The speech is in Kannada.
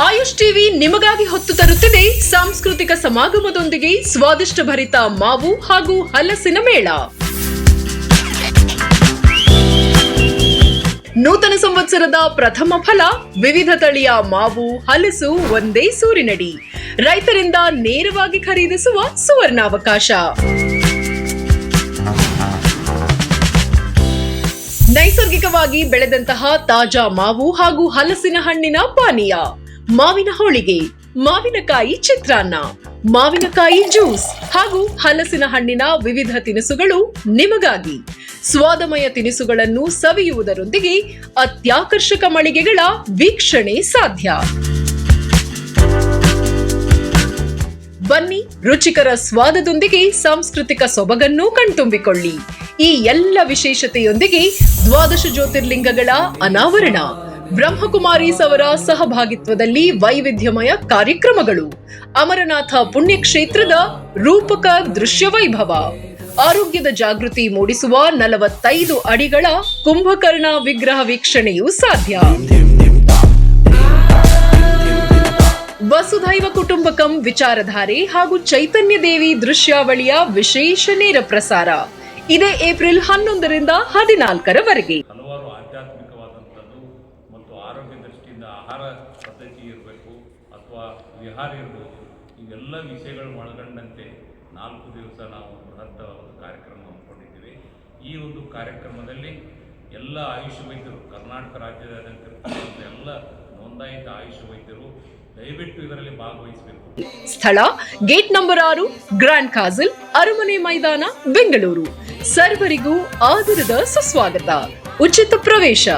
ಆಯುಷ್ ಟಿವಿ ನಿಮಗಾಗಿ ಹೊತ್ತು ತರುತ್ತಿದೆ ಸಾಂಸ್ಕೃತಿಕ ಸಮಾಗಮದೊಂದಿಗೆ ಸ್ವಾದಿಷ್ಟ ಭರಿತ ಮಾವು ಹಾಗೂ ಹಲಸಿನ ಮೇಳ. ನೂತನ ಸಂವತ್ಸರದ ಪ್ರಥಮ ಫಲ, ವಿವಿಧ ತಳಿಯ ಮಾವು, ಹಲಸು ಒಂದೇ ಸೂರಿನಡಿ. ರೈತರಿಂದ ನೇರವಾಗಿ ಖರೀದಿಸುವ ಸುವರ್ಣಾವಕಾಶ. ನೈಸರ್ಗಿಕವಾಗಿ ಬೆಳೆದಂತಹ ತಾಜಾ ಮಾವು ಹಾಗೂ ಹಲಸಿನ ಹಣ್ಣಿನ ಪಾನೀಯ. ಮಾವಿನ ಹೋಳಿಗೆ, ಮಾವಿನಕಾಯಿ ಚಿತ್ರಾನ್ನ, ಮಾವಿನಕಾಯಿ ಜ್ಯೂಸ್ ಹಾಗೂ ಹಲಸಿನ ಹಣ್ಣಿನ ವಿವಿಧ ತಿನಿಸುಗಳು ನಿಮಗಾಗಿ. ಸ್ವಾದಮಯ ತಿನಿಸುಗಳನ್ನು ಸವಿಯುವುದರೊಂದಿಗೆ ಅತ್ಯಾಕರ್ಷಕ ಮಳಿಗೆಗಳ ವೀಕ್ಷಣೆ ಸಾಧ್ಯ. ಬನ್ನಿ ರುಚಿಕರ ಸ್ವಾದದೊಂದಿಗೆ ಸಾಂಸ್ಕೃತಿಕ ಸೊಬಗನ್ನು ಕಣ್ತುಂಬಿಕೊಳ್ಳಿ. ಈ ಎಲ್ಲ ವಿಶೇಷತೆಯೊಂದಿಗೆ ದ್ವಾದಶ ಜ್ಯೋತಿರ್ಲಿಂಗಗಳ ಅನಾವರಣ ಬ್ರಹ್ಮಕುಮಾರೀಸ್ ಅವರ ಸಹಭಾಗಿತ್ವದಲ್ಲಿ ವೈವಿಧ್ಯಮಯ ಕಾರ್ಯಕ್ರಮಗಳು, ಅಮರನಾಥ ಪುಣ್ಯಕ್ಷೇತ್ರದ ರೂಪಕ ದೃಶ್ಯ ವೈಭವ ಆರೋಗ್ಯದ ಜಾಗೃತಿ ಮೂಡಿಸುವ ನಲವತ್ತೈದು ಅಡಿಗಳ ಕುಂಭಕರ್ಣ ವಿಗ್ರಹ ವೀಕ್ಷಣೆಯೂ ಸಾಧ್ಯ. ವಸುಧೈವ ಕುಟುಂಬಕಂ ವಿಚಾರಧಾರೆ ಹಾಗೂ ಚೈತನ್ಯ ದೇವಿ ದೃಶ್ಯಾವಳಿಯ ವಿಶೇಷ ನೇರ ಪ್ರಸಾರ. ಇದೇ ಏಪ್ರಿಲ್ ಹನ್ನೊಂದರಿಂದ ಹದಿನಾಲ್ಕರವರೆಗೆ. ಹಲವಾರು ಆಧ್ಯಾತ್ಮಿಕವಾದಂಥದ್ದು ಮತ್ತು ಆರೋಗ್ಯ ದೃಷ್ಟಿಯಿಂದ ಆಹಾರ ಪದ್ಧತಿ ಇರಬೇಕು ಅಥವಾ ವಿಹಾರ ಇರಬಹುದು. ಇವೆಲ್ಲ ವಿಷಯಗಳು ಒಳಗೊಂಡಂತೆ ನಾಲ್ಕು ದಿವಸ ನಾವು ಬೃಹತ್ ಒಂದು ಕಾರ್ಯಕ್ರಮ ಹಮ್ಮಿಕೊಂಡಿದ್ದೀವಿ. ಈ ಒಂದು ಕಾರ್ಯಕ್ರಮದಲ್ಲಿ ಎಲ್ಲ ಆಯುಷ್ ವೈದ್ಯರು, ಕರ್ನಾಟಕ ರಾಜ್ಯದಾದ್ಯಂತ ಎಲ್ಲ ನೋಂದಾಯಿತ ಆಯುಷ್ ವೈದ್ಯರು ದಯವಿಟ್ಟು ಇದರಲ್ಲಿ ಭಾಗವಹಿಸಬೇಕು. ಸ್ಥಳ ಗೇಟ್ ನಂಬರ್ ಆರು, ಗ್ರ್ಯಾಂಡ್ ಕಾಜಲ್, ಅರಮನೆ ಮೈದಾನ, ಬೆಂಗಳೂರು. ಸರ್ವರಿಗೂ ಆದರದ ಸುಸ್ವಾಗತ. ಉಚಿತ ಪ್ರವೇಶ.